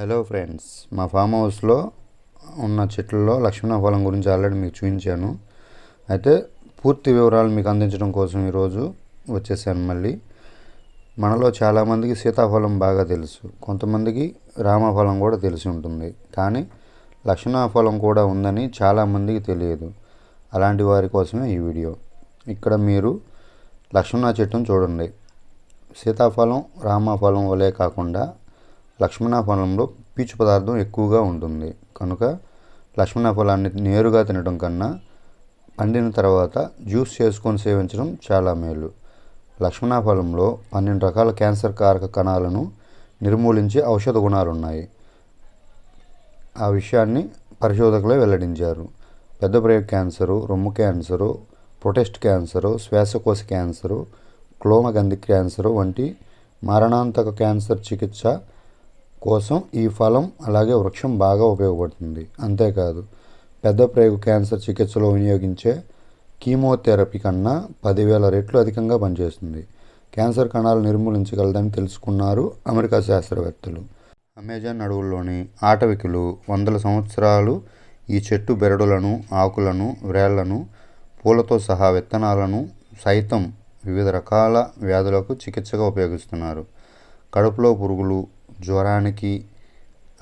Hello friends మా form హౌస్లో ఉన్న చెట్లలో లక్ష్మణ ఫలం గురించి ఆల్రెడీ మీకు చూపించాను. అయితే పూర్తి వివరాలు మీకు అందించడం కోసం ఈరోజు వచ్చేసాను మళ్ళీ. మనలో చాలామందికి సీతాఫలం బాగా తెలుసు. కొంతమందికి రామఫలం కూడా తెలిసి ఉంటుంది. కానీ లక్ష్మణ ఫలం కూడా ఉందని చాలామందికి తెలియదు. అలాంటి వారి కోసమే ఈ వీడియో. ఇక్కడ మీరు లక్ష్మణ చెట్టును చూడండి. సీతాఫలం రామఫలం వలే కాకుండా లక్ష్మణ ఫలంలో పీచు పదార్థం ఎక్కువగా ఉంటుంది. కనుక లక్ష్మణ ఫలాన్ని నేరుగా తినడం కన్నా పండిన తర్వాత జ్యూస్ చేసుకొని సేవించడం చాలా మేలు. లక్ష్మణ ఫలంలో పన్నెండు రకాల క్యాన్సర్ కారక కణాలను నిర్మూలించే ఔషధ గుణాలు ఉన్నాయి ఆ విషయాన్ని పరిశోధకులే వెల్లడించారు. పెద్ద బ్రేక్ క్యాన్సరు రొమ్ము క్యాన్సరు ప్రొటెస్ట్ క్యాన్సరు శ్వాసకోశ క్యాన్సరు క్లోమగంధి క్యాన్సరు వంటి మరణాంతక క్యాన్సర్ చికిత్స కోసం ఈ ఫలం అలాగే వృక్షం బాగా ఉపయోగపడుతుంది. అంతేకాదు పెద్ద ప్రేగు క్యాన్సర్ చికిత్సలో వినియోగించే కీమోథెరపీ కన్నా పదివేల రెట్లు అధికంగా పనిచేస్తుంది. క్యాన్సర్ కణాలు నిర్మూలించగలదని తెలుసుకున్నారు అమెరికా శాస్త్రవేత్తలు. అమెజాన్ అడవుల్లోని ఆటవికులు వందల సంవత్సరాలు ఈ చెట్టు బెరడులను ఆకులను వ్రేళ్ళను పూలతో సహా విత్తనాలను సైతం వివిధ రకాల వ్యాధులకు చికిత్సగా ఉపయోగిస్తున్నారు. కడుపులో పురుగులు జ్వరానికి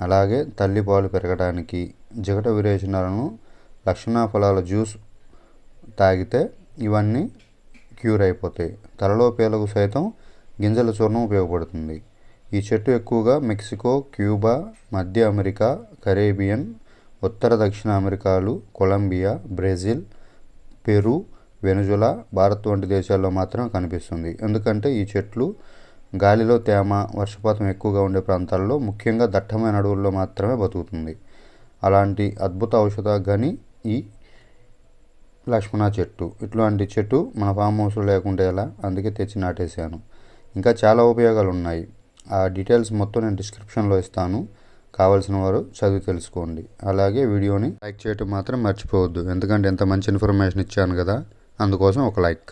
అలాగే తల్లిపాలు పెరగడానికి జిగట విరేచనాలను లక్షణ ఫలాల జ్యూస్ తాగితే ఇవన్నీ క్యూర్ అయిపోతాయి. తలలో పేలకు సైతం గింజల చూర్ణం ఉపయోగపడుతుంది. ఈ చెట్టు ఎక్కువగా మెక్సికో క్యూబా మధ్య అమెరికా కరేబియన్ ఉత్తర దక్షిణ అమెరికాలు Colombia Brazil Peru Venezuela Bharat వంటి దేశాల్లో మాత్రమే కనిపిస్తుంది. ఎందుకంటే ఈ చెట్లు గాలిలో తేమ వర్షపాతం ఎక్కువగా ఉండే ప్రాంతాల్లో ముఖ్యంగా దట్టమైన అడవుల్లో మాత్రమే బతుకుతుంది. అలాంటి అద్భుత ఔషధ గని ఈ లక్ష్మణ చెట్టు. ఇట్లాంటి చెట్టు మన ఫామ్ హౌస్లో లేకుంటే ఎలా? అందుకే తెచ్చి నాటేశాను. ఇంకా చాలా ఉపయోగాలు ఉన్నాయి ఆ డీటెయిల్స్ మొత్తం నేను డిస్క్రిప్షన్లో ఇస్తాను. కావాల్సిన వారు చదివి తెలుసుకోండి. అలాగే వీడియోని లైక్ చేయటం మాత్రం మర్చిపోవద్దు. ఎందుకంటే ఎంత మంచి ఇన్ఫర్మేషన్ ఇచ్చాను కదా అందుకోసం ఒక లైక్.